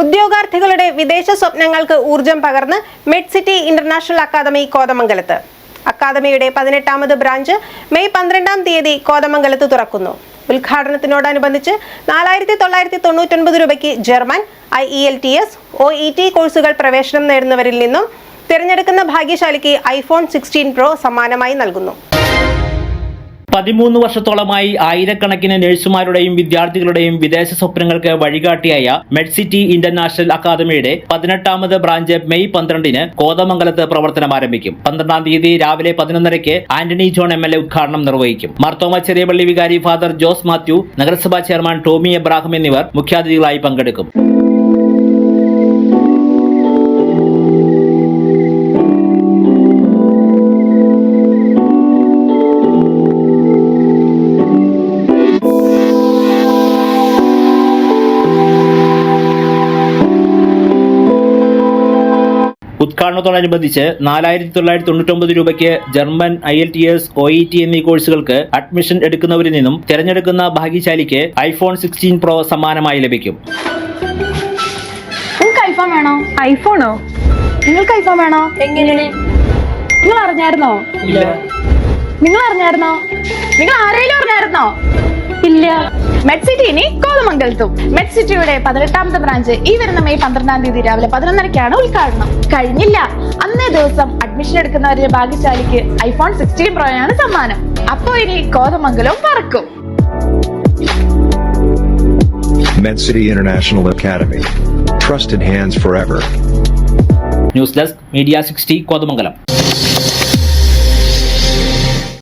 ഉദ്യോഗാർത്ഥികളുടെ വിദേശ സ്വപ്നങ്ങൾക്ക് ഊർജം പകർന്ന് മെഡ് സിറ്റി ഇന്റർനാഷണൽ അക്കാദമി കോതമംഗലത്ത്. അക്കാദമിയുടെ പതിനെട്ടാമത് ബ്രാഞ്ച് മെയ് പന്ത്രണ്ടാം തീയതി കോതമംഗലത്ത് തുറക്കുന്നു. ഉദ്ഘാടനത്തിനോടനുബന്ധിച്ച് നാലായിരത്തി തൊള്ളായിരത്തി തൊണ്ണൂറ്റൊൻപത് രൂപയ്ക്ക് German I E L T S O E T കോഴ്സുകൾ പ്രവേശനം നേടുന്നവരിൽ നിന്നും തിരഞ്ഞെടുക്കുന്ന ഭാഗ്യശാലിക്ക് ഐഫോൺ സിക്സ്റ്റീൻ പ്രോ സമ്മാനമായി നൽകുന്നു. പതിമൂന്ന് വർഷത്തോളമായി ആയിരക്കണക്കിന് നഴ്സുമാരുടെയും വിദ്യാർത്ഥികളുടെയും വിദേശ സ്വപ്നങ്ങൾക്ക് വഴികാട്ടിയായ മെഡ്സിറ്റി ഇന്റർനാഷണൽ അക്കാദമിയുടെ പതിനെട്ടാമത് ബ്രാഞ്ച് മെയ് പന്ത്രണ്ടിന് കോതമംഗലത്ത് പ്രവർത്തനം ആരംഭിക്കും. പന്ത്രണ്ടാം തീയതി രാവിലെ പതിനൊന്നരയ്ക്ക് Antony John M L A ഉദ്ഘാടനം നിർവഹിക്കും. മാർത്തോമ ചെറിയപള്ളി വികാരി ഫാദർ ജോസ് മാത്യു നഗരസഭാ ചെയർമാൻ ടോമി എബ്രാഹിം എന്നിവർ മുഖ്യാതിഥികളായി പങ്കെടുക്കും. ഉദ്ഘാടനത്തോടനുബന്ധിച്ച് നാലായിരത്തി തൊള്ളായിരത്തി തൊണ്ണൂറ്റൊമ്പത് രൂപയ്ക്ക് German I L T S O E T എന്നീ കോഴ്സുകൾക്ക് അഡ്മിഷൻ എടുക്കുന്നവരിൽ നിന്നും തിരഞ്ഞെടുക്കുന്ന ഭാഗ്യശാലിക്ക് ഐഫോൺ സിക്സ്റ്റീൻ പ്രോ സമ്മാനമായി ലഭിക്കും. നിങ്ങൾക്ക് ഐഫോൺ വേണോ? ഐഫോണോ? നിങ്ങൾക്ക് ഐഫോൺ വേണോ? നിങ്ങൾ അറിഞ്ഞായിരുന്നോ നിങ്ങൾ അറിഞ്ഞായിരുന്നോ നിങ്ങൾ ആരെങ്കിലും അറിഞ്ഞായിരുന്നോ? ഇല്ല. മെഡ് സിറ്റി ഇനി കോതമംഗലത്തും. മെഡ്സിറ്റിയുടെ പതിനെട്ടാമത്തെ ബ്രാഞ്ച് ഈ വരുന്ന മെയ് പന്ത്രണ്ടാം തീയതി രാവിലെ പതിനൊന്നരക്കാണ് ഉദ്ഘാടനം. കഴിഞ്ഞില്ല. അന്നേ ദിവസം അഡ്മിഷൻ എടുക്കുന്നവരുടെ ഭാഗ്യശാലിക്ക് ഐഫോൺ സിക്സ്റ്റീൻ പ്രോയാണ് സമ്മാനം. അപ്പോ ഇനി കോതമംഗലവും പറക്കും. MedCity International Academy. Trusted hands forever. News desk media sixty Kothamangalam